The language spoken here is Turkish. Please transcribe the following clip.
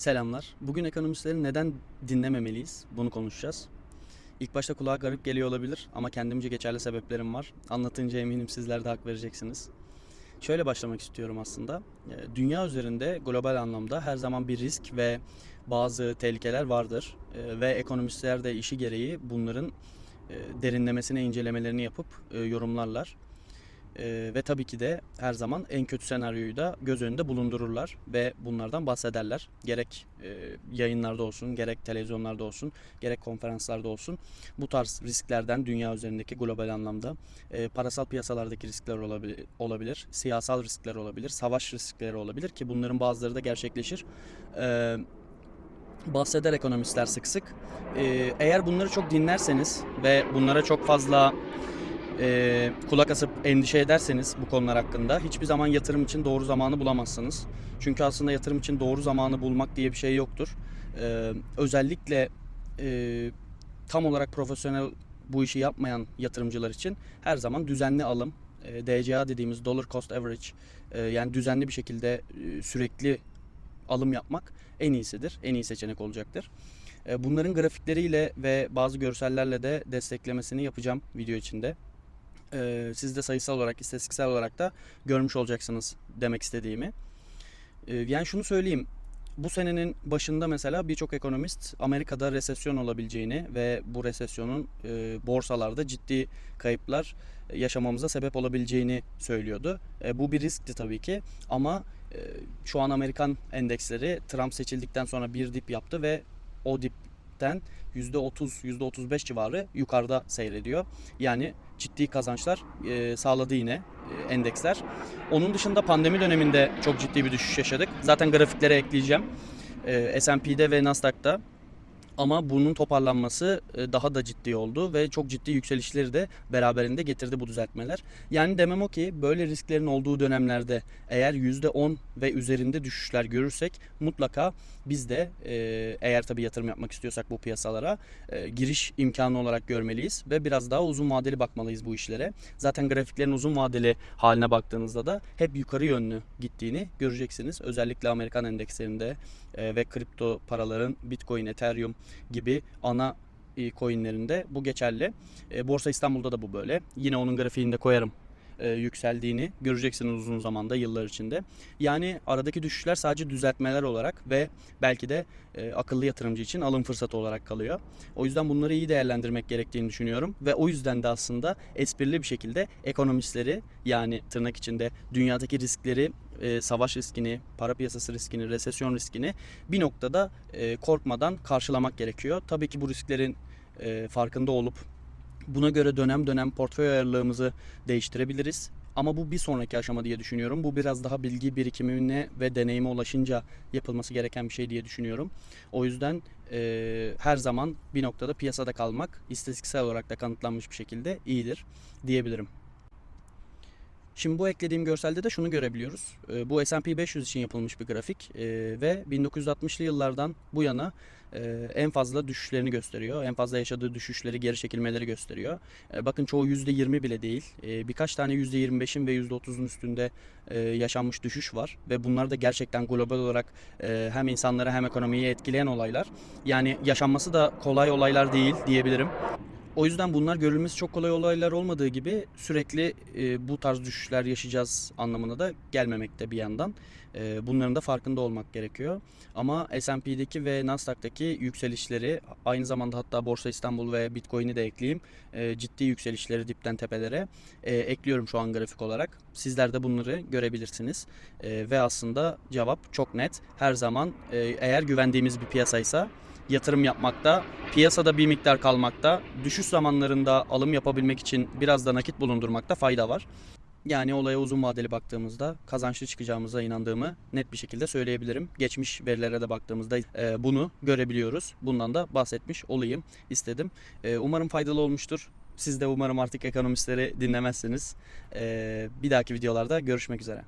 Selamlar. Bugün ekonomistleri neden dinlememeliyiz? Bunu konuşacağız. İlk başta kulağa garip geliyor olabilir ama kendimce geçerli sebeplerim var. Anlatınca eminim sizler de hak vereceksiniz. Şöyle başlamak istiyorum aslında. Ee, Dünya üzerinde global anlamda her zaman bir risk ve bazı tehlikeler vardır. Ee, Ve ekonomistler de işi gereği bunların e, derinlemesine incelemelerini yapıp e, yorumlarlar. Ee, ve tabii ki de her zaman en kötü senaryoyu da göz önünde bulundururlar ve bunlardan bahsederler. Gerek e, yayınlarda olsun, gerek televizyonlarda olsun, gerek konferanslarda olsun. Bu tarz risklerden dünya üzerindeki global anlamda e, parasal piyasalardaki riskler olabilir, olabilir, siyasal riskler olabilir, savaş riskleri olabilir ki bunların bazıları da gerçekleşir. Ee, bahseder ekonomistler sık sık. Ee, eğer bunları çok dinlerseniz ve bunlara çok fazla e, kulak asıp endişe ederseniz bu konular hakkında hiçbir zaman yatırım için doğru zamanı bulamazsınız. Çünkü aslında yatırım için doğru zamanı bulmak diye bir şey yoktur. Ee, özellikle e, tam olarak profesyonel bu işi yapmayan yatırımcılar için her zaman düzenli alım, e, DCA dediğimiz Dollar Cost Average e, yani düzenli bir şekilde e, sürekli alım yapmak en iyisidir. En iyi seçenek olacaktır. E, Bunların grafikleriyle ve bazı görsellerle de desteklemesini yapacağım video içinde. E, Siz de sayısal olarak, istatistiksel olarak da görmüş olacaksınız demek istediğimi. E, Yani şunu söyleyeyim. Bu senenin başında mesela birçok ekonomist Amerika'da resesyon olabileceğini ve bu resesyonun e, borsalarda ciddi kayıplar yaşamamıza sebep olabileceğini söylüyordu. E, bu bir riskti tabii ki ama e, şu an Amerikan endeksleri Trump seçildikten sonra bir dip yaptı ve o dipten %30, %35 civarı yukarıda seyrediyor. Yani ciddi kazançlar e, sağladı yine e, endeksler. Onun dışında pandemi döneminde çok ciddi bir düşüş yaşadık. Zaten grafiklere ekleyeceğim. E, S&P'de ve Nasdaq'ta ama bunun toparlanması e, daha da ciddi oldu ve çok ciddi yükselişleri de beraberinde getirdi bu düzeltmeler. Yani demem o ki böyle risklerin olduğu dönemlerde eğer %10 ve üzerinde düşüşler görürsek mutlaka biz de e, eğer tabii yatırım yapmak istiyorsak bu piyasalara e, giriş imkanı olarak görmeliyiz ve biraz daha uzun vadeli bakmalıyız bu işlere. Zaten grafiklerin uzun vadeli haline baktığınızda da hep yukarı yönlü gittiğini göreceksiniz. Özellikle Amerikan endekslerinde ve kripto paraların Bitcoin, Ethereum gibi ana e, coinlerinde bu geçerli. E, Borsa İstanbul'da da bu böyle. Yine onun grafiğini de koyarım e, yükseldiğini göreceksiniz uzun zamanda yıllar içinde. Yani aradaki düşüşler sadece düzeltmeler olarak ve belki de e, akıllı yatırımcı için alım fırsatı olarak kalıyor. O yüzden bunları iyi değerlendirmek gerektiğini düşünüyorum ve o yüzden de aslında esprili bir şekilde ekonomistleri yani tırnak içinde dünyadaki riskleri e, savaş riskini, para piyasası riskini, resesyon riskini bir noktada e, korkmadan karşılamak gerekiyor. Tabii ki bu risklerin e, farkında olup buna göre dönem dönem portföy ayarlığımızı değiştirebiliriz. Ama bu bir sonraki aşama diye düşünüyorum. Bu biraz daha bilgi birikimine ve deneyime ulaşınca yapılması gereken bir şey diye düşünüyorum. O yüzden e, her zaman bir noktada piyasada kalmak istatistiksel olarak da kanıtlanmış bir şekilde iyidir diyebilirim. Şimdi bu eklediğim görselde de şunu görebiliyoruz. E, Bu S&P 500 için yapılmış bir grafik e, ve 1960'lı yıllardan bu yana en fazla düşüşlerini gösteriyor. En fazla yaşadığı düşüşleri, geri çekilmeleri gösteriyor. Bakın çoğu %20 bile değil. Birkaç tane %25'in ve %30'un üstünde yaşanmış düşüş var ve bunlar da gerçekten global olarak hem insanları hem ekonomiyi etkileyen olaylar. Yani yaşanması da kolay olaylar değil diyebilirim. O yüzden bunlar görülmesi çok kolay olaylar olmadığı gibi sürekli e, bu tarz düşüşler yaşayacağız anlamına da gelmemekte bir yandan. E, bunların da farkında olmak gerekiyor. Ama S&P'deki ve Nasdaq'taki yükselişleri aynı zamanda hatta Borsa İstanbul ve Bitcoin'i de ekleyeyim. E, ciddi yükselişleri dipten tepelere e, ekliyorum şu an grafik olarak. Sizler de bunları görebilirsiniz. E, ve aslında cevap çok net. Her zaman e, eğer güvendiğimiz bir piyasaysa yatırım yapmakta, piyasada bir miktar kalmakta, düşüş zamanlarında alım yapabilmek için biraz da nakit bulundurmakta fayda var. Yani olaya uzun vadeli baktığımızda kazançlı çıkacağımıza inandığımı net bir şekilde söyleyebilirim. Geçmiş verilere de baktığımızda e, bunu görebiliyoruz. Bundan da bahsetmiş olayım istedim. E, umarım faydalı olmuştur. Siz de umarım artık ekonomistleri dinlemezsiniz. E, bir dahaki videolarda görüşmek üzere.